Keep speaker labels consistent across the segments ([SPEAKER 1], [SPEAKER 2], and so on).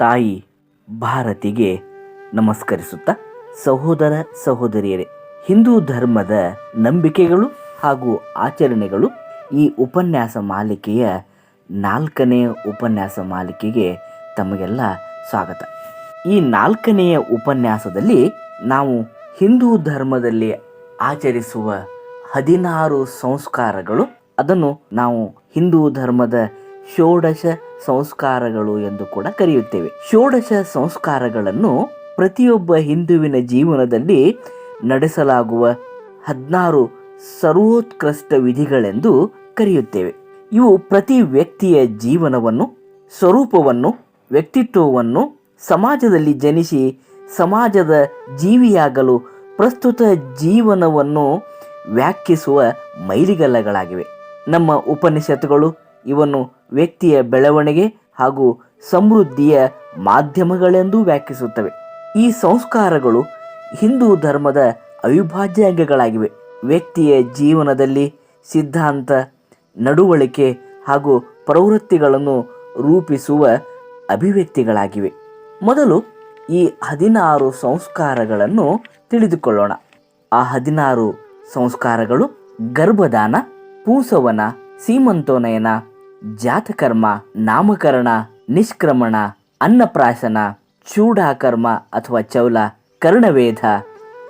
[SPEAKER 1] ತಾಯಿ ಭಾರತಿಗೆ ನಮಸ್ಕರಿಸುತ್ತಾ ಸಹೋದರ ಸಹೋದರಿಯರೇ, ಹಿಂದೂ ಧರ್ಮದ ನಂಬಿಕೆಗಳು ಹಾಗೂ ಆಚರಣೆಗಳು ಈ ಉಪನ್ಯಾಸ ಮಾಲಿಕೆಯ ನಾಲ್ಕನೇ ಉಪನ್ಯಾಸ ಮಾಲಿಕೆಗೆ ತಮಗೆಲ್ಲ ಸ್ವಾಗತ. ಈ ನಾಲ್ಕನೆಯ ಉಪನ್ಯಾಸದಲ್ಲಿ ನಾವು ಹಿಂದೂ ಧರ್ಮದಲ್ಲಿ ಆಚರಿಸುವ ಹದಿನಾರು ಸಂಸ್ಕಾರಗಳು, ಅದನ್ನು ನಾವು ಹಿಂದೂ ಧರ್ಮದ ಷೋಡಶ ಸಂಸ್ಕಾರಗಳು ಎಂದು ಕೂಡ ಕರೆಯುತ್ತೇವೆ. ಷೋಡಶ ಸಂಸ್ಕಾರಗಳನ್ನು ಪ್ರತಿಯೊಬ್ಬ ಹಿಂದುವಿನ ಜೀವನದಲ್ಲಿ ನಡೆಸಲಾಗುವ ಹದಿನಾರು ಸರ್ವೋತ್ಕೃಷ್ಟ ವಿಧಿಗಳೆಂದು ಕರೆಯುತ್ತೇವೆ. ಇವು ಪ್ರತಿ ವ್ಯಕ್ತಿಯ ಜೀವನವನ್ನು, ಸ್ವರೂಪವನ್ನು, ವ್ಯಕ್ತಿತ್ವವನ್ನು ಸಮಾಜದಲ್ಲಿ ಜನಿಸಿ ಸಮಾಜದ ಜೀವಿಯಾಗಲು ಪ್ರಸ್ತುತ ಜೀವನವನ್ನು ವ್ಯಾಖ್ಯಿಸುವ ಮೈಲಿಗಲ್ಲಗಳಾಗಿವೆ. ನಮ್ಮ ಉಪನಿಷತ್ತುಗಳು ಇವನ್ನು ವ್ಯಕ್ತಿಯ ಬೆಳವಣಿಗೆ ಹಾಗೂ ಸಮೃದ್ಧಿಯ ಮಾಧ್ಯಮಗಳೆಂದು ವ್ಯಾಖ್ಯಿಸುತ್ತವೆ ಈ ಸಂಸ್ಕಾರಗಳು ಹಿಂದೂ ಧರ್ಮದ ಅವಿಭಾಜ್ಯ ಅಂಗಗಳಾಗಿವೆ ವ್ಯಕ್ತಿಯ ಜೀವನದಲ್ಲಿ ಸಿದ್ಧಾಂತ, ನಡವಳಿಕೆ ಹಾಗೂ ಪ್ರವೃತ್ತಿಗಳನ್ನು ರೂಪಿಸುವ ಅಭಿವ್ಯಕ್ತಿಗಳಾಗಿವೆ. ಮೊದಲು ಈ ಹದಿನಾರು ಸಂಸ್ಕಾರಗಳನ್ನು ತಿಳಿದುಕೊಳ್ಳೋಣ. ಆ ಹದಿನಾರು ಸಂಸ್ಕಾರಗಳು ಗರ್ಭದಾನ ಪೂಸವನ, ಸೀಮಂತೋನಯನ ಜಾತಕರ್ಮ, ನಾಮಕರಣ, ನಿಷ್ಕ್ರಮಣ, ಅನ್ನಪ್ರಾಶನ, ಚೂಡಾಕರ್ಮ ಅಥವಾ ಚೌಲ, ಕರ್ಣವೇಧ,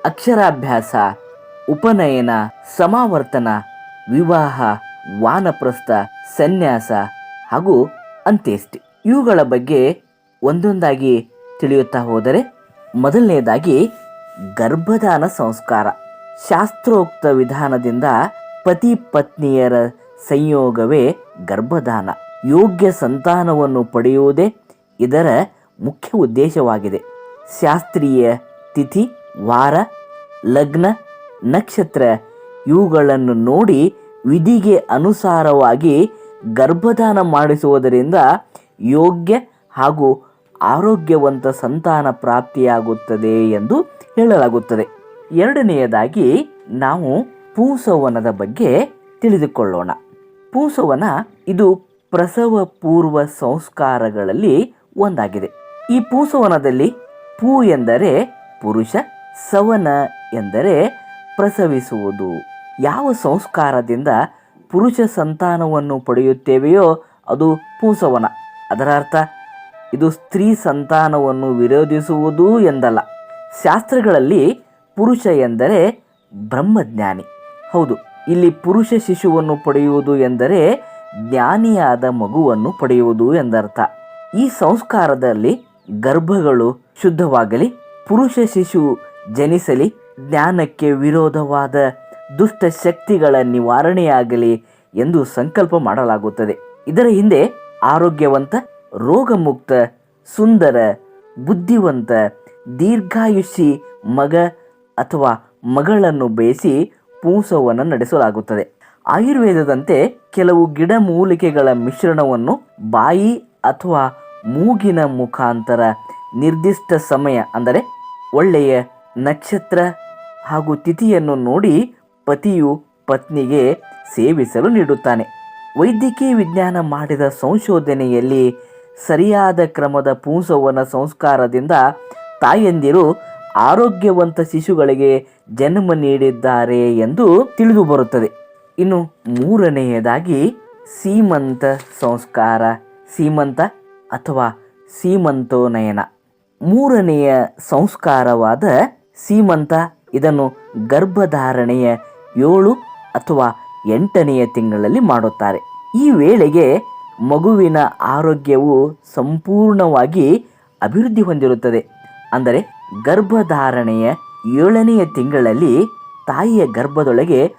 [SPEAKER 1] ಅಕ್ಷರಾಭ್ಯಾಸ, ಉಪನಯನ, ಸಮಾವರ್ತನ, ವಿವಾಹ, ವಾನಪ್ರಸ್ಥ, ಸನ್ಯಾಸ ಹಾಗೂ ಅಂತ್ಯೇಷ್ಟಿ. ಇವುಗಳ ಬಗ್ಗೆ ಒಂದೊಂದಾಗಿ ತಿಳಿಯುತ್ತಾ ಹೋದರೆ ಮೊದಲನೆಯದಾಗಿ ಗರ್ಭದಾನ ಸಂಸ್ಕಾರ. ಶಾಸ್ತ್ರೋಕ್ತ ವಿಧಾನದಿಂದ ಪತಿ ಪತ್ನಿಯರ ಸಂಯೋಗವೇ ಗರ್ಭದಾನ. ಯೋಗ್ಯ ಸಂತಾನವನ್ನು ಪಡೆಯುವುದೇ ಇದರ ಮುಖ್ಯ ಉದ್ದೇಶವಾಗಿದೆ. ಶಾಸ್ತ್ರೀಯ ತಿಥಿ, ವಾರ, ಲಗ್ನ, ನಕ್ಷತ್ರ ಇವುಗಳನ್ನು ನೋಡಿ ವಿಧಿಗೆ ಅನುಸಾರವಾಗಿ ಗರ್ಭದಾನ ಮಾಡಿಸುವುದರಿಂದ ಯೋಗ್ಯ ಹಾಗೂ ಆರೋಗ್ಯವಂತ ಸಂತಾನ ಪ್ರಾಪ್ತಿಯಾಗುತ್ತದೆ ಎಂದು ಹೇಳಲಾಗುತ್ತದೆ. ಎರಡನೆಯದಾಗಿ ನಾವು ಪೂಸವನದ ಬಗ್ಗೆ ತಿಳಿದುಕೊಳ್ಳೋಣ. ಪೂಸವನ ಇದು ಪ್ರಸವ ಪೂರ್ವ ಸಂಸ್ಕಾರಗಳಲ್ಲಿ ಒಂದಾಗಿದೆ. ಈ ಪೂಸವನದಲ್ಲಿ ಪೂ ಎಂದರೆ ಪುರುಷ, ಸವನ ಎಂದರೆ ಪ್ರಸವಿಸುವುದು. ಯಾವ ಸಂಸ್ಕಾರದಿಂದ ಪುರುಷ ಸಂತಾನವನ್ನು ಪಡೆಯುತ್ತೇವೆಯೋ ಅದು ಪೂಸವನ. ಅದರ ಅರ್ಥ, ಇದು ಸ್ತ್ರೀ ಸಂತಾನವನ್ನು ವಿರೋಧಿಸುವುದು ಎಂದಲ್ಲ. ಶಾಸ್ತ್ರಗಳಲ್ಲಿ ಪುರುಷ ಎಂದರೆ ಬ್ರಹ್ಮಜ್ಞಾನಿ. ಹೌದು ಇಲ್ಲಿ ಪುರುಷ ಶಿಶುವನ್ನು ಪಡೆಯುವುದು ಎಂದರೆ ಜ್ಞಾನಿಯಾದ ಮಗುವನ್ನು ಪಡೆಯುವುದು ಎಂದರ್ಥ. ಈ ಸಂಸ್ಕಾರದಲ್ಲಿ ಗರ್ಭಗಳು ಶುದ್ಧವಾಗಲಿ, ಪುರುಷ ಶಿಶು ಜನಿಸಲಿ, ಜ್ಞಾನಕ್ಕೆ ವಿರೋಧವಾದ ದುಷ್ಟ ಶಕ್ತಿಗಳ ನಿವಾರಣೆಯಾಗಲಿ ಎಂದು ಸಂಕಲ್ಪ ಮಾಡಲಾಗುತ್ತದೆ. ಇದರ ಹಿಂದೆ ಆರೋಗ್ಯವಂತ, ರೋಗಮುಕ್ತ, ಸುಂದರ, ಬುದ್ಧಿವಂತ, ದೀರ್ಘಾಯುಷಿ ಮಗ ಅಥವಾ ಮಗಳನ್ನು ಬೇಯಿಸಿ ಪೂಸವನ್ನು ನಡೆಸಲಾಗುತ್ತದೆ. ಆಯುರ್ವೇದದಂತೆ ಕೆಲವು ಗಿಡಮೂಲಿಕೆಗಳ ಮಿಶ್ರಣವನ್ನು ಬಾಯಿ ಅಥವಾ ಮೂಗಿನ ಮುಖಾಂತರ ನಿರ್ದಿಷ್ಟ ಸಮಯ, ಅಂದರೆ ಒಳ್ಳೆಯ ನಕ್ಷತ್ರ ಹಾಗೂ ತಿಥಿಯನ್ನು ನೋಡಿ ಪತಿಯು ಪತ್ನಿಗೆ ಸೇವಿಸಲು ನೀಡುತ್ತಾನೆ. ವೈದ್ಯಕೀಯ ವಿಜ್ಞಾನ ಮಾಡಿದ ಸಂಶೋಧನೆಯಲ್ಲಿ ಸರಿಯಾದ ಕ್ರಮದ ಪೂಸವನ ಸಂಸ್ಕಾರದಿಂದ ತಾಯಂದಿರು ಆರೋಗ್ಯವಂತ ಶಿಶುಗಳಿಗೆ ಜನ್ಮ ನೀಡಿದ್ದಾರೆ ಎಂದು ತಿಳಿದು ಬರುತ್ತದೆ. ಇನ್ನು ಮೂರನೆಯದಾಗಿ ಸೀಮಂತ ಸಂಸ್ಕಾರ, ಸೀಮಂತ ಅಥವಾ ಸೀಮಂತೋನಯನ. ಮೂರನೆಯ ಸಂಸ್ಕಾರವಾದ ಸೀಮಂತ, ಇದನ್ನು ಗರ್ಭಧಾರಣೆಯ ಏಳು ಅಥವಾ ಎಂಟನೆಯ ತಿಂಗಳಲ್ಲಿ ಮಾಡುತ್ತಾರೆ. ಈ ವೇಳೆಗೆ ಮಗುವಿನ ಆರೋಗ್ಯವು ಸಂಪೂರ್ಣವಾಗಿ ಅಭಿವೃದ್ಧಿ ಹೊಂದಿರುತ್ತದೆ. ಅಂದರೆ ಗರ್ಭಧಾರಣೆಯ ಏಳನೆಯ ತಿಂಗಳಲ್ಲಿ ತಾಯಿಯ ಗರ್ಭದೊಳಗೆ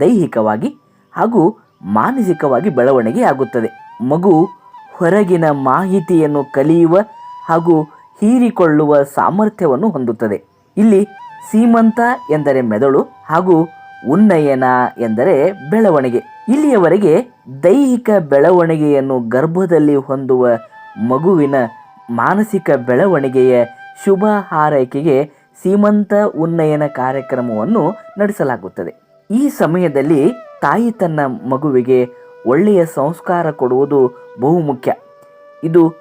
[SPEAKER 1] ದೈಹಿಕವಾಗಿ ಹಾಗೂ ಮಾನಸಿಕವಾಗಿ ಬೆಳವಣಿಗೆ ಆಗುತ್ತದೆ. ಮಗು ಹೊರಗಿನ ಮಾಹಿತಿಯನ್ನು ಕಲಿಯುವ ಹಾಗೂ ಹೀರಿಕೊಳ್ಳುವ ಸಾಮರ್ಥ್ಯವನ್ನು ಹೊಂದುತ್ತದೆ. ಇಲ್ಲಿ ಸೀಮಂತ ಎಂದರೆ ಮೆದುಳು ಹಾಗೂ ಉನ್ನಯನ ಎಂದರೆ ಬೆಳವಣಿಗೆ. ಇಲ್ಲಿಯವರೆಗೆ ದೈಹಿಕ ಬೆಳವಣಿಗೆಯನ್ನು ಗರ್ಭದಲ್ಲಿ ಹೊಂದುವ ಮಗುವಿನ ಮಾನಸಿಕ ಬೆಳವಣಿಗೆಯ ಶುಭ ಹಾರೈಕೆಗೆ ಸೀಮಂತ ಉನ್ನಯನ ಕಾರ್ಯಕ್ರಮವನ್ನು ನಡೆಸಲಾಗುತ್ತದೆ. ಈ ಸಮಯದಲ್ಲಿ ತಾಯಿ ತನ್ನ ಮಗುವಿಗೆ ಒಳ್ಳೆಯ ಸಂಸ್ಕಾರ ಕೊಡುವುದು ಬಹುಮುಖ್ಯ. ಇದು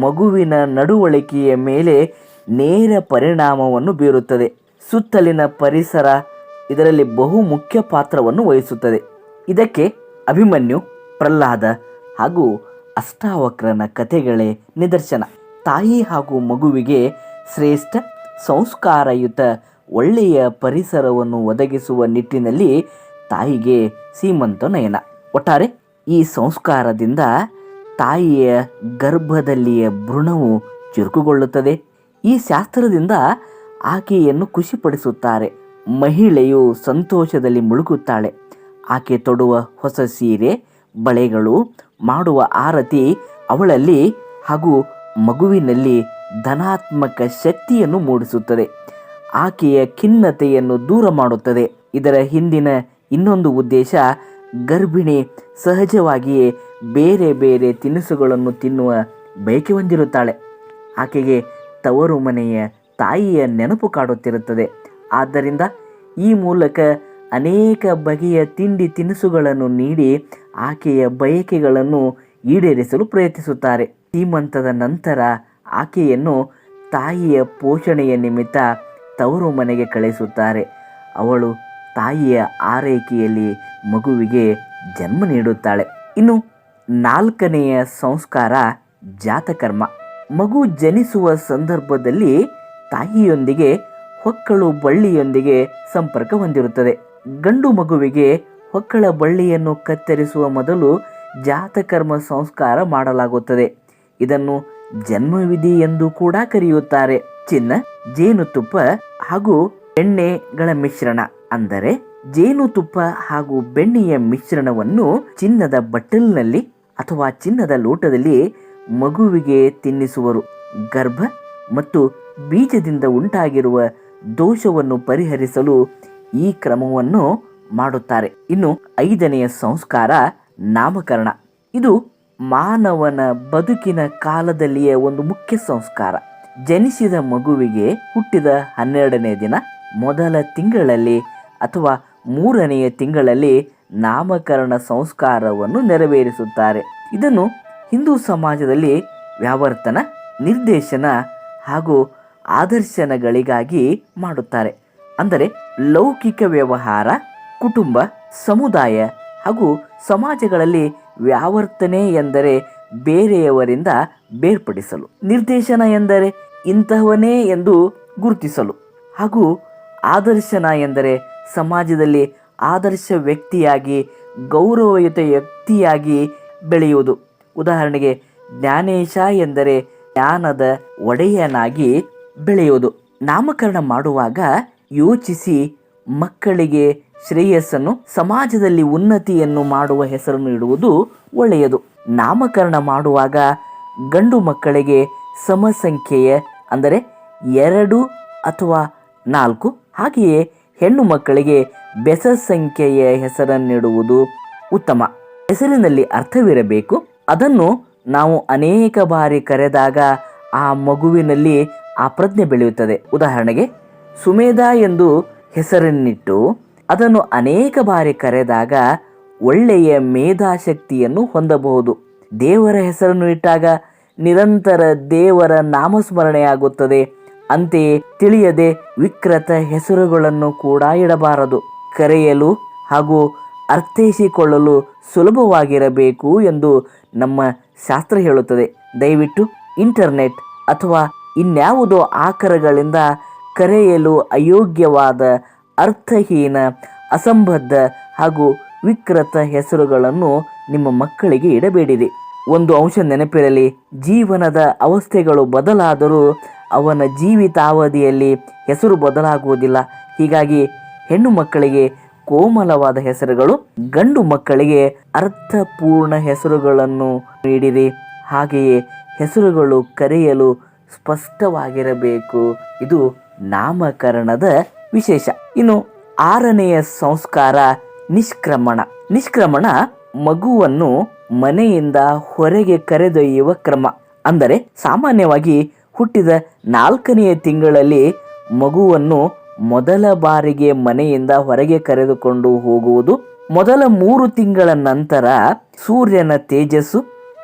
[SPEAKER 1] ಮಗುವಿನ ನಡವಳಿಕೆಯ ಮೇಲೆ ನೇರ ಪರಿಣಾಮವನ್ನು ಬೀರುತ್ತದೆ. ಸುತ್ತಲಿನ ಪರಿಸರ ಇದರಲ್ಲಿ ಬಹು ಮುಖ್ಯ ಪಾತ್ರವನ್ನು ವಹಿಸುತ್ತದೆ. ಇದಕ್ಕೆ ಅಭಿಮನ್ಯು, ಪ್ರಹ್ಲಾದ ಹಾಗೂ ಅಷ್ಟಾವಕ್ರನ ಕಥೆಗಳೇ ನಿದರ್ಶನ. ತಾಯಿ ಹಾಗೂ ಮಗುವಿಗೆ ಶ್ರೇಷ್ಠ, ಸಂಸ್ಕಾರಯುತ, ಒಳ್ಳೆಯ ಪರಿಸರವನ್ನು ಒದಗಿಸುವ ನಿಟ್ಟಿನಲ್ಲಿ ತಾಯಿಗೆ ಸೀಮಂತ ನಯನ. ಒಟ್ಟಾರೆ, ಈ ಸಂಸ್ಕಾರದಿಂದ ತಾಯಿಯ ಗರ್ಭದಲ್ಲಿಯ ಭ್ರೂಣವು ಚುರುಕುಗೊಳ್ಳುತ್ತದೆ. ಈ ಶಾಸ್ತ್ರದಿಂದ ಆಕೆಯನ್ನು ಖುಷಿಪಡಿಸುತ್ತಾರೆ. ಮಹಿಳೆಯು ಸಂತೋಷದಲ್ಲಿ ಮುಳುಗುತ್ತಾಳೆ. ಆಕೆ ತೊಡುವ ಹೊಸ ಸೀರೆ, ಬಳೆಗಳು, ಮಾಡುವ ಆರತಿ ಅವಳಲ್ಲಿ ಹಾಗೂ ಮಗುವಿನಲ್ಲಿ ಧನಾತ್ಮಕ ಶಕ್ತಿಯನ್ನು ಮೂಡಿಸುತ್ತದೆ. ಆಕೆಯ ಖಿನ್ನತೆಯನ್ನು ದೂರ ಮಾಡುತ್ತದೆ. ಇದರ ಹಿಂದಿನ ಇನ್ನೊಂದು ಉದ್ದೇಶ, ಗರ್ಭಿಣಿ ಸಹಜವಾಗಿಯೇ ಬೇರೆ ಬೇರೆ ತಿನಿಸುಗಳನ್ನು ತಿನ್ನುವ ಬಯಕೆ ಹೊಂದಿರುತ್ತಾಳೆ. ಆಕೆಗೆ ತವರು ಮನೆಯ ತಾಯಿಯ ನೆನಪು ಕಾಡುತ್ತಿರುತ್ತದೆ. ಆದ್ದರಿಂದ ಈ ಮೂಲಕ ಅನೇಕ ಬಗೆಯ ತಿಂಡಿ ತಿನಿಸುಗಳನ್ನು ನೀಡಿ ಆಕೆಯ ಬಯಕೆಗಳನ್ನು ಈಡೇರಿಸಲು ಪ್ರಯತ್ನಿಸುತ್ತಾರೆ. ಸೀಮಂತದ ನಂತರ ಆಕೆಯನ್ನು ತಾಯಿಯ ಪೋಷಣೆಯ ನಿಮಿತ್ತ ತವರು ಮನೆಗೆ ಕಳಿಸುತ್ತಾರೆ. ಅವಳು ತಾಯಿಯ ಆರೈಕೆಯಲ್ಲಿ ಮಗುವಿಗೆ ಜನ್ಮ ನೀಡುತ್ತಾಳೆ. ಇನ್ನು ನಾಲ್ಕನೆಯ ಸಂಸ್ಕಾರ ಜಾತಕರ್ಮ. ಮಗು ಜನಿಸುವ ಸಂದರ್ಭದಲ್ಲಿ ತಾಯಿಯೊಂದಿಗೆ ಹೊಕ್ಕಳು ಬಳ್ಳಿಯೊಂದಿಗೆ ಸಂಪರ್ಕ ಹೊಂದಿರುತ್ತದೆ. ಗಂಡು ಮಗುವಿಗೆ ಹೊಕ್ಕಳ ಬಳ್ಳಿಯನ್ನು ಕತ್ತರಿಸುವ ಮೊದಲು ಜಾತಕರ್ಮ ಸಂಸ್ಕಾರ ಮಾಡಲಾಗುತ್ತದೆ. ಇದನ್ನು ಜನ್ಮವಿಧಿ ಎಂದು ಕೂಡ ಕರೆಯುತ್ತಾರೆ. ಚಿನ್ನ, ಜೇನುತುಪ್ಪ ಹಾಗೂ ಬೆಣ್ಣೆಗಳ ಮಿಶ್ರಣ. ಅಂದರೆ ಜೇನುತುಪ್ಪ ಹಾಗೂ ಬೆಣ್ಣೆಯ ಮಿಶ್ರಣವನ್ನು ಚಿನ್ನದ ಬಟ್ಟಲಿನಲ್ಲಿ ಅಥವಾ ಚಿನ್ನದ ಲೋಟದಲ್ಲಿ ಮಗುವಿಗೆ ತಿನ್ನಿಸುವರು. ಗರ್ಭ ಮತ್ತು ಬೀಜದಿಂದ ಉಂಟಾಗಿರುವ ದೋಷವನ್ನು ಪರಿಹರಿಸಲು ಈ ಕ್ರಮವನ್ನು ಮಾಡುತ್ತಾರೆ. ಇನ್ನು ಐದನೆಯ ಸಂಸ್ಕಾರ ನಾಮಕರಣ. ಇದು ಮಾನವನ ಬದುಕಿನ ಕಾಲದಲ್ಲಿಯೇ ಒಂದು ಮುಖ್ಯ ಸಂಸ್ಕಾರ. ಜನಿಸಿದ ಮಗುವಿಗೆ ಹುಟ್ಟಿದ ಹನ್ನೆರಡನೇ ದಿನ, ಮೊದಲ ತಿಂಗಳಲ್ಲಿ ಅಥವಾ ಮೂರನೆಯ ತಿಂಗಳಲ್ಲಿ ನಾಮಕರಣ ಸಂಸ್ಕಾರವನ್ನು ನೆರವೇರಿಸುತ್ತಾರೆ. ಇದನ್ನು ಹಿಂದೂ ಸಮಾಜದಲ್ಲಿ ವ್ಯಾವರ್ತನ, ನಿರ್ದೇಶನ ಹಾಗೂ ಆದರ್ಶನಗಳಿಗಾಗಿ ಮಾಡುತ್ತಾರೆ. ಅಂದರೆ ಲೌಕಿಕ ವ್ಯವಹಾರ, ಕುಟುಂಬ, ಸಮುದಾಯ ಹಾಗೂ ಸಮಾಜಗಳಲ್ಲಿ ವ್ಯಾವರ್ತನೆ ಎಂದರೆ ಬೇರೆಯವರಿಂದ ಬೇರ್ಪಡಿಸಲು. ನಿರ್ದೇಶನ ಎಂದರೆ ಇಂತಹವನೇ ಎಂದು ಗುರುತಿಸಲು. ಹಾಗೂ ಆದರ್ಶನ ಎಂದರೆ ಸಮಾಜದಲ್ಲಿ ಆದರ್ಶ ವ್ಯಕ್ತಿಯಾಗಿ, ಗೌರವಯುತ ವ್ಯಕ್ತಿಯಾಗಿ ಬೆಳೆಯುವುದು. ಉದಾಹರಣೆಗೆ, ಜ್ಞಾನೇಶ ಎಂದರೆ ಜ್ಞಾನದ ಒಡೆಯನಾಗಿ ಬೆಳೆಯುವುದು. ನಾಮಕರಣ ಮಾಡುವಾಗ ಯೋಚಿಸಿ ಮಕ್ಕಳಿಗೆ ಶ್ರೇಯಸ್ಸನ್ನು ಸಮಾಜದಲ್ಲಿ ಉನ್ನತಿಯನ್ನು ಮಾಡುವ ಹೆಸರನ್ನು ಇಡುವುದು ಒಳ್ಳೆಯದು. ನಾಮಕರಣ ಮಾಡುವಾಗ ಗಂಡು ಮಕ್ಕಳಿಗೆ ಸಮಸಂಖ್ಯೆಯ ಅಂದರೆ ಎರಡು ಅಥವಾ ನಾಲ್ಕು, ಹಾಗೆಯೇ ಹೆಣ್ಣು ಮಕ್ಕಳಿಗೆ ಬೆಸ ಸಂಖ್ಯೆಯ ಹೆಸರನ್ನಿಡುವುದು ಉತ್ತಮ. ಹೆಸರಿನಲ್ಲಿ ಅರ್ಥವಿರಬೇಕು. ಅದನ್ನು ನಾವು ಅನೇಕ ಬಾರಿ ಕರೆದಾಗ ಆ ಮಗುವಿನಲ್ಲಿ ಆ ಪ್ರಜ್ಞೆ ಬೆಳೆಯುತ್ತದೆ. ಉದಾಹರಣೆಗೆ, ಸುಮೇಧ ಎಂದು ಹೆಸರನ್ನಿಟ್ಟು ಅದನ್ನು ಅನೇಕ ಬಾರಿ ಕರೆದಾಗ ಒಳ್ಳೆಯ ಮೇಧಾಶಕ್ತಿಯನ್ನು ಹೊಂದಬಹುದು. ದೇವರ ಹೆಸರನ್ನು ಇಟ್ಟಾಗ ನಿರಂತರ ದೇವರ ನಾಮಸ್ಮರಣೆಯಾಗುತ್ತದೆ. ಅಂತೆಯೇ ತಿಳಿಯದೆ ವಿಕೃತ ಹೆಸರುಗಳನ್ನು ಕೂಡ ಇಡಬಾರದು. ಕರೆಯಲು ಹಾಗೂ ಅರ್ಥೈಸಿಕೊಳ್ಳಲು ಸುಲಭವಾಗಿರಬೇಕು ಎಂದು ನಮ್ಮ ಶಾಸ್ತ್ರ ಹೇಳುತ್ತದೆ. ದಯವಿಟ್ಟು ಇಂಟರ್ನೆಟ್ ಅಥವಾ ಇನ್ಯಾವುದೋ ಆಕರಗಳಿಂದ ಕರೆಯಲು ಅಯೋಗ್ಯವಾದ ಅರ್ಥಹೀನ, ಅಸಂಬದ್ಧ ಹಾಗೂ ವಿಕೃತ ಹೆಸರುಗಳನ್ನು ನಿಮ್ಮ ಮಕ್ಕಳಿಗೆ ಇಡಬೇಡಿರಿ. ಒಂದು ಅಂಶ ನೆನಪಿರಲಿ, ಜೀವನದ ಅವಸ್ಥೆಗಳು ಬದಲಾದರೂ ಅವನ ಜೀವಿತಾವಧಿಯಲ್ಲಿ ಹೆಸರು ಬದಲಾಗುವುದಿಲ್ಲ. ಹೀಗಾಗಿ ಹೆಣ್ಣು ಮಕ್ಕಳಿಗೆ ಕೋಮಲವಾದ ಹೆಸರುಗಳು, ಗಂಡು ಮಕ್ಕಳಿಗೆ ಅರ್ಥಪೂರ್ಣ ಹೆಸರುಗಳನ್ನು ನೀಡಿರಿ. ಹಾಗೆಯೇ ಹೆಸರುಗಳು ಕರೆಯಲು ಸ್ಪಷ್ಟವಾಗಿರಬೇಕು. ಇದು ನಾಮಕರಣದ ವಿಶೇಷ. ಇನ್ನು ಆರನೆಯ ಸಂಸ್ಕಾರ ನಿಷ್ಕ್ರಮಣ. ನಿಷ್ಕ್ರಮಣ ಮಗುವನ್ನು ಮನೆಯಿಂದ ಹೊರಗೆ ಕರೆದೊಯ್ಯುವ ಕ್ರಮ. ಅಂದರೆ ಸಾಮಾನ್ಯವಾಗಿ ಹುಟ್ಟಿದ ನಾಲ್ಕನೆಯ ತಿಂಗಳಲ್ಲಿ ಮಗುವನ್ನು ಮೊದಲ ಬಾರಿಗೆ ಮನೆಯಿಂದ ಹೊರಗೆ ಕರೆದುಕೊಂಡು ಹೋಗುವುದು, ಮೊದಲ ಮೂರು ತಿಂಗಳ ನಂತರ ಸೂರ್ಯನ ತೇಜಸ್ಸು,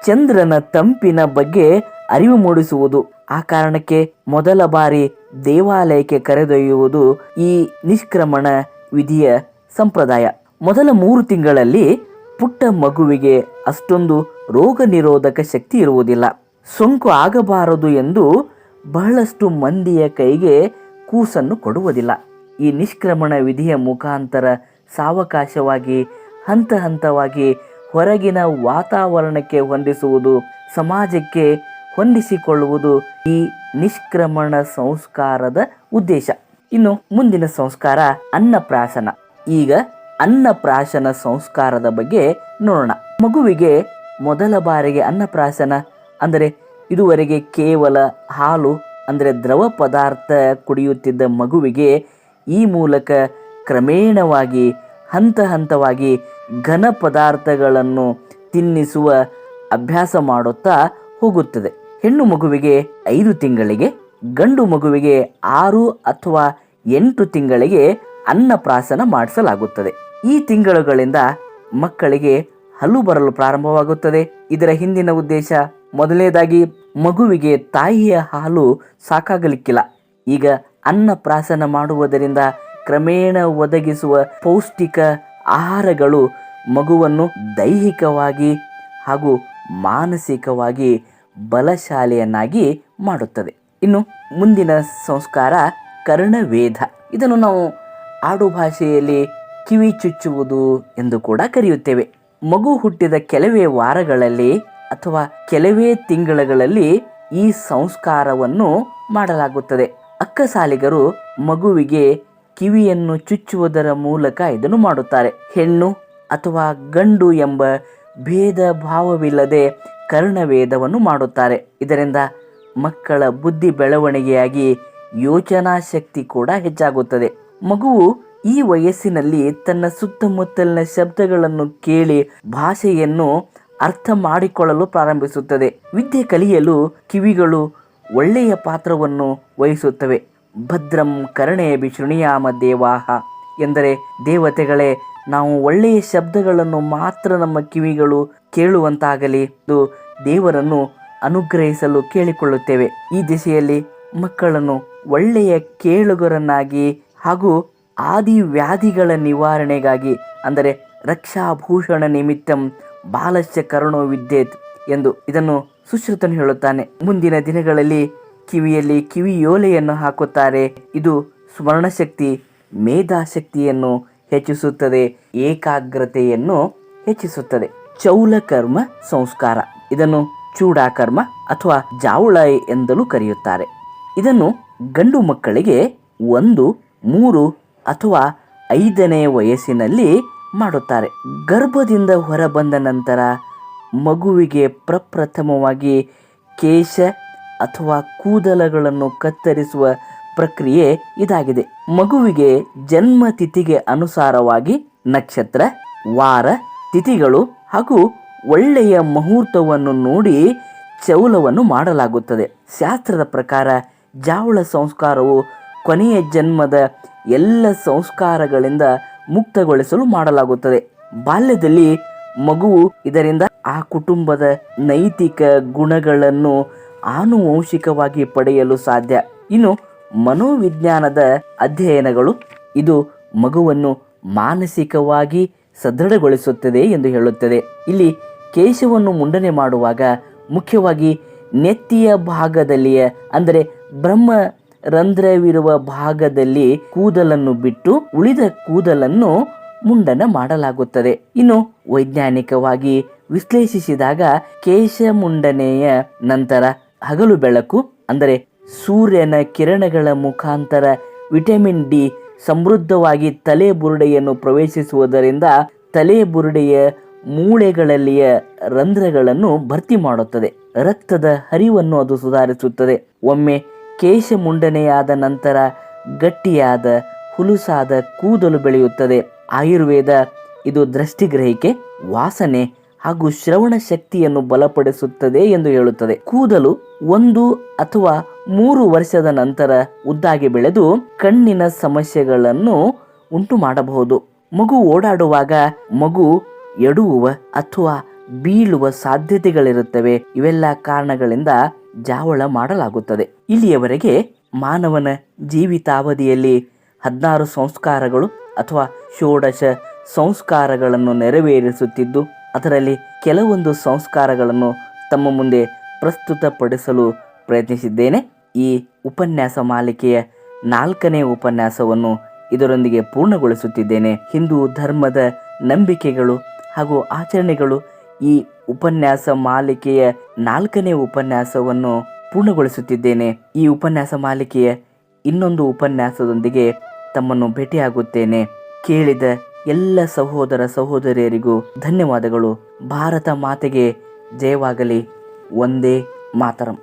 [SPEAKER 1] ಚಂದ್ರನ ತಂಪಿನ ಬಗ್ಗೆ ಅರಿವು ಮೂಡಿಸುವುದು. ಆ ಕಾರಣಕ್ಕೆ ಮೊದಲ ಬಾರಿ ದೇವಾಲಯಕ್ಕೆ ಕರೆದೊಯ್ಯುವುದು ಈ ನಿಷ್ಕ್ರಮಣ ವಿಧಿಯ ಸಂಪ್ರದಾಯ. ಮೊದಲ ಮೂರು ತಿಂಗಳಲ್ಲಿ ಪುಟ್ಟ ಮಗುವಿಗೆ ಅಷ್ಟೊಂದು ರೋಗ ನಿರೋಧಕ ಶಕ್ತಿ ಇರುವುದಿಲ್ಲ. ಸೋಂಕು ಆಗಬಾರದು ಎಂದು ಬಹಳಷ್ಟು ಮಂದಿಯ ಕೈಗೆ ಕೂಸನ್ನು ಕೊಡುವುದಿಲ್ಲ. ಈ ನಿಷ್ಕ್ರಮಣ ವಿಧಿಯ ಮುಖಾಂತರ ಸಾವಕಾಶವಾಗಿ, ಹಂತ ಹಂತವಾಗಿ ಹೊರಗಿನ ವಾತಾವರಣಕ್ಕೆ ಹೊಂದಿಸುವುದು ಸಮಾಜಕ್ಕೆ ಹೊಂದಿಸಿಕೊಳ್ಳುವುದು ಈ ನಿಷ್ಕ್ರಮಣ ಸಂಸ್ಕಾರದ ಉದ್ದೇಶ. ಇನ್ನು ಮುಂದಿನ ಸಂಸ್ಕಾರ ಅನ್ನಪ್ರಾಶನ. ಈಗ ಅನ್ನಪ್ರಾಶನ ಸಂಸ್ಕಾರದ ಬಗ್ಗೆ ನೋಡೋಣ. ಮಗುವಿಗೆ ಮೊದಲ ಬಾರಿಗೆ ಅನ್ನಪ್ರಾಶನ ಅಂದರೆ ಇದುವರೆಗೆ ಕೇವಲ ಹಾಲು ಅಂದರೆ ದ್ರವ ಪದಾರ್ಥ ಕುಡಿಯುತ್ತಿದ್ದ ಮಗುವಿಗೆ ಈ ಮೂಲಕ ಕ್ರಮೇಣವಾಗಿ ಹಂತ ಹಂತವಾಗಿ ಘನ ಪದಾರ್ಥಗಳನ್ನು ತಿನ್ನಿಸುವ ಅಭ್ಯಾಸ ಮಾಡುತ್ತಾ ಹೋಗುತ್ತದೆ. ಹೆಣ್ಣು ಮಗುವಿಗೆ ಐದು ತಿಂಗಳಿಗೆ, ಗಂಡು ಮಗುವಿಗೆ ಆರು ಅಥವಾ ಎಂಟು ತಿಂಗಳಿಗೆ ಅನ್ನಪ್ರಾಸನ ಮಾಡಿಸಲಾಗುತ್ತದೆ. ಈ ತಿಂಗಳುಗಳಿಂದ ಮಕ್ಕಳಿಗೆ ಹಲ್ಲು ಬರಲು ಪ್ರಾರಂಭವಾಗುತ್ತದೆ. ಇದರ ಹಿಂದಿನ ಉದ್ದೇಶ ಮೊದಲನೇದಾಗಿ ಮಗುವಿಗೆ ತಾಯಿಯ ಹಾಲು ಸಾಕಾಗಲಿಕ್ಕಿಲ್ಲ. ಈಗ ಅನ್ನಪ್ರಾಸನ ಮಾಡುವುದರಿಂದ ಕ್ರಮೇಣ ಒದಗಿಸುವ ಪೌಷ್ಟಿಕ ಆಹಾರಗಳು ಮಗುವನ್ನು ದೈಹಿಕವಾಗಿ ಹಾಗೂ ಮಾನಸಿಕವಾಗಿ ಬಲಶಾಲಿಯನ್ನಾಗಿ ಮಾಡುತ್ತದೆ. ಇನ್ನು ಮುಂದಿನ ಸಂಸ್ಕಾರ ಕರ್ಣವೇಧ. ಇದನ್ನು ನಾವು ಆಡು ಭಾಷೆಯಲ್ಲಿ ಕಿವಿ ಚುಚ್ಚುವುದು ಎಂದು ಕೂಡ ಕರೆಯುತ್ತೇವೆ. ಮಗು ಹುಟ್ಟಿದ ಕೆಲವೇ ವಾರಗಳಲ್ಲಿ ಅಥವಾ ಕೆಲವೇ ತಿಂಗಳುಗಳಲ್ಲಿ ಈ ಸಂಸ್ಕಾರವನ್ನು ಮಾಡಲಾಗುತ್ತದೆ. ಅಕ್ಕಸಾಲಿಗರು ಮಗುವಿಗೆ ಕಿವಿಯನ್ನು ಚುಚ್ಚುವುದರ ಮೂಲಕ ಇದನ್ನು ಮಾಡುತ್ತಾರೆ. ಹೆಣ್ಣು ಅಥವಾ ಗಂಡು ಎಂಬ ಭೇದ ಭಾವವಿಲ್ಲದೆ ಕರ್ಣವೇದವನ್ನು ಮಾಡುತ್ತಾರೆ. ಇದರಿಂದ ಮಕ್ಕಳ ಬುದ್ಧಿ ಬೆಳವಣಿಗೆಯಾಗಿ ಯೋಚನಾ ಶಕ್ತಿ ಕೂಡ ಹೆಚ್ಚಾಗುತ್ತದೆ. ಮಗುವು ಈ ವಯಸ್ಸಿನಲ್ಲಿ ತನ್ನ ಸುತ್ತಮುತ್ತಲಿನ ಶಬ್ದಗಳನ್ನು ಕೇಳಿ ಭಾಷೆಯನ್ನು ಅರ್ಥ ಮಾಡಿಕೊಳ್ಳಲು ಪ್ರಾರಂಭಿಸುತ್ತದೆ. ವಿದ್ಯೆ ಕಲಿಯಲು ಕಿವಿಗಳು ಒಳ್ಳೆಯ ಪಾತ್ರವನ್ನು ವಹಿಸುತ್ತವೆ. ಭದ್ರಂ ಕರ್ಣೇ ಶೃಣಿಯಾಮ ದೇವಾಹ ಎಂದರೆ, ದೇವತೆಗಳೇ, ನಾವು ಒಳ್ಳೆಯ ಶಬ್ದಗಳನ್ನು ಮಾತ್ರ ನಮ್ಮ ಕಿವಿಗಳು ಕೇಳುವಂತಾಗಲಿ. ಎಂದು ದೇವರನ್ನು ಅನುಗ್ರಹಿಸಲು ಕೇಳಿಕೊಳ್ಳುತ್ತೇವೆ. ಈ ದಿಸೆಯಲ್ಲಿ ಮಕ್ಕಳನ್ನು ಒಳ್ಳೆಯ ಕೇಳುಗರನ್ನಾಗಿ ಹಾಗೂ ಆದಿ ವ್ಯಾಧಿಗಳ ನಿವಾರಣೆಗಾಗಿ, ಅಂದರೆ ರಕ್ಷಾಭೂಷಣ ನಿಮಿತ್ತಂ ಬಾಲಶ್ಯ ಕರುಣೋ ವಿದ್ಯೇತ್ ಎಂದು ಇದನ್ನು ಸುಶ್ರುತನು ಹೇಳುತ್ತಾನೆ. ಮುಂದಿನ ದಿನಗಳಲ್ಲಿ ಕಿವಿಯಲ್ಲಿ ಕಿವಿಯೋಲೆಯನ್ನು ಹಾಕುತ್ತಾರೆ. ಇದು ಸ್ಮರಣಶಕ್ತಿ ಮೇಧಾಶಕ್ತಿಯನ್ನು ಹೆಚ್ಚಿಸುತ್ತದೆ, ಏಕಾಗ್ರತೆಯನ್ನು ಹೆಚ್ಚಿಸುತ್ತದೆ. ಚೌಲಕರ್ಮ ಸಂಸ್ಕಾರ. ಇದನ್ನು ಚೂಡಾಕರ್ಮ ಅಥವಾ ಜಾವುಳ ಎಂದಲೂ ಕರೆಯುತ್ತಾರೆ. ಇದನ್ನು ಗಂಡು ಮಕ್ಕಳಿಗೆ ಒಂದು, ಮೂರು ಅಥವಾ ಐದನೇ ವಯಸ್ಸಿನಲ್ಲಿ ಮಾಡುತ್ತಾರೆ. ಗರ್ಭದಿಂದ ಹೊರಬಂದ ನಂತರ ಮಗುವಿಗೆ ಪ್ರಪ್ರಥಮವಾಗಿ ಕೇಶ ಅಥವಾ ಕೂದಲಗಳನ್ನು ಕತ್ತರಿಸುವ ಪ್ರಕ್ರಿಯೆ ಇದಾಗಿದೆ. ಮಗುವಿಗೆ ಜನ್ಮ ತಿಥಿಗೆ ಅನುಸಾರವಾಗಿ ನಕ್ಷತ್ರ, ವಾರ, ತಿಥಿಗಳು ಹಾಗೂ ಒಳ್ಳೆಯ ಮುಹೂರ್ತವನ್ನು ನೋಡಿ ಚೌಲವನ್ನು ಮಾಡಲಾಗುತ್ತದೆ. ಶಾಸ್ತ್ರದ ಪ್ರಕಾರ ಜಾವಳ ಸಂಸ್ಕಾರವು ಕೊನೆಯ ಜನ್ಮದ ಎಲ್ಲ ಸಂಸ್ಕಾರಗಳಿಂದ ಮುಕ್ತಗೊಳಿಸಲು ಮಾಡಲಾಗುತ್ತದೆ. ಬಾಲ್ಯದಲ್ಲಿ ಮಗುವು ಇದರಿಂದ ಆ ಕುಟುಂಬದ ನೈತಿಕ ಗುಣಗಳನ್ನು ಆನುವಂಶಿಕವಾಗಿ ಪಡೆಯಲು ಸಾಧ್ಯ. ಇನ್ನು ಮನೋವಿಜ್ಞಾನದ ಅಧ್ಯಯನಗಳು ಇದು ಮಗುವನ್ನು ಮಾನಸಿಕವಾಗಿ ಸದೃಢಗೊಳಿಸುತ್ತದೆ ಎಂದು ಹೇಳುತ್ತದೆ. ಇಲ್ಲಿ ಕೇಶವನ್ನು ಮುಂಡನೆ ಮಾಡುವಾಗ ಮುಖ್ಯವಾಗಿ ನೆತ್ತಿಯ ಭಾಗದಲ್ಲಿಯ, ಅಂದರೆ ಬ್ರಹ್ಮ ರಂಧ್ರವಿರುವ ಭಾಗದಲ್ಲಿ ಕೂದಲನ್ನು ಬಿಟ್ಟು ಉಳಿದ ಕೂದಲನ್ನು ಮುಂಡನ ಮಾಡಲಾಗುತ್ತದೆ. ಇನ್ನು ವೈಜ್ಞಾನಿಕವಾಗಿ ವಿಶ್ಲೇಷಿಸಿದಾಗ ಕೇಶ ಮುಂಡನೆಯ ನಂತರ ಹಗಲು ಬೆಳಕು, ಅಂದರೆ ಸೂರ್ಯನ ಕಿರಣಗಳ ಮುಖಾಂತರ ವಿಟಮಿನ್ ಡಿ ಸಮೃದ್ಧವಾಗಿ ತಲೆ ಬುರುಡೆಯನ್ನು ಪ್ರವೇಶಿಸುವುದರಿಂದ ತಲೆ ಬುರುಡೆಯ ಮೂಳೆಗಳಲ್ಲಿಯ ರಂಧ್ರಗಳನ್ನು ಭರ್ತಿ ಮಾಡುತ್ತದೆ. ರಕ್ತದ ಹರಿವನ್ನು ಅದು ಸುಧಾರಿಸುತ್ತದೆ. ಒಮ್ಮೆ ಕೇಶ ಮುಂಡನೆಯಾದ ನಂತರ ಗಟ್ಟಿಯಾದ, ಹುಲುಸಾದ ಕೂದಲು ಬೆಳೆಯುತ್ತದೆ. ಆಯುರ್ವೇದ ಇದು ದೃಷ್ಟಿಗ್ರಹಿಕೆ, ವಾಸನೆ ಹಾಗೂ ಶ್ರವಣ ಶಕ್ತಿಯನ್ನು ಬಲಪಡಿಸುತ್ತದೆ ಎಂದು ಹೇಳುತ್ತದೆ. ಕೂದಲು ಒಂದು ಅಥವಾ ಮೂರು ವರ್ಷದ ನಂತರ ಉದ್ದಾಗಿ ಬೆಳೆದು ಕಣ್ಣಿನ ಸಮಸ್ಯೆಗಳನ್ನು ಉಂಟು ಮಾಡಬಹುದು. ಮಗು ಓಡಾಡುವಾಗ ಮಗು ಎಡುವ ಅಥವಾ ಬೀಳುವ ಸಾಧ್ಯತೆಗಳಿರುತ್ತವೆ. ಇವೆಲ್ಲ ಕಾರಣಗಳಿಂದ ಜಾವಳ ಮಾಡಲಾಗುತ್ತದೆ. ಇಲ್ಲಿಯವರೆಗೆ ಮಾನವನ ಜೀವಿತಾವಧಿಯಲ್ಲಿ ಹದಿನಾರು ಸಂಸ್ಕಾರಗಳು ಅಥವಾ ಷೋಡಶ ಸಂಸ್ಕಾರಗಳನ್ನು ನೆರವೇರಿಸುತ್ತಿದ್ದು ಅದರಲ್ಲಿ ಕೆಲವೊಂದು ಸಂಸ್ಕಾರಗಳನ್ನು ತಮ್ಮ ಮುಂದೆ ಪ್ರಸ್ತುತಪಡಿಸಲು ಪ್ರಯತ್ನಿಸಿದ್ದೇನೆ. ಈ ಉಪನ್ಯಾಸ ಮಾಲಿಕೆಯ ನಾಲ್ಕನೇ ಉಪನ್ಯಾಸವನ್ನು ಇದರೊಂದಿಗೆ ಪೂರ್ಣಗೊಳಿಸುತ್ತಿದ್ದೇನೆ. ಹಿಂದೂ ಧರ್ಮದ ನಂಬಿಕೆಗಳು ಹಾಗೂ ಆಚರಣೆಗಳು ಈ ಉಪನ್ಯಾಸ ಮಾಲಿಕೆಯ ನಾಲ್ಕನೇ ಉಪನ್ಯಾಸವನ್ನು ಪೂರ್ಣಗೊಳಿಸುತ್ತಿದ್ದೇನೆ. ಈ ಉಪನ್ಯಾಸ ಮಾಲಿಕೆಯ ಇನ್ನೊಂದು ಉಪನ್ಯಾಸದೊಂದಿಗೆ ತಮ್ಮನ್ನು ಭೇಟಿಯಾಗುತ್ತೇನೆ. ಕೇಳಿದ ಎಲ್ಲ ಸಹೋದರ ಸಹೋದರಿಯರಿಗೂ ಧನ್ಯವಾದಗಳು. ಭಾರತ ಮಾತೆಗೆ ಜಯವಾಗಲಿ. ಒಂದೇ ಮಾತರಂ.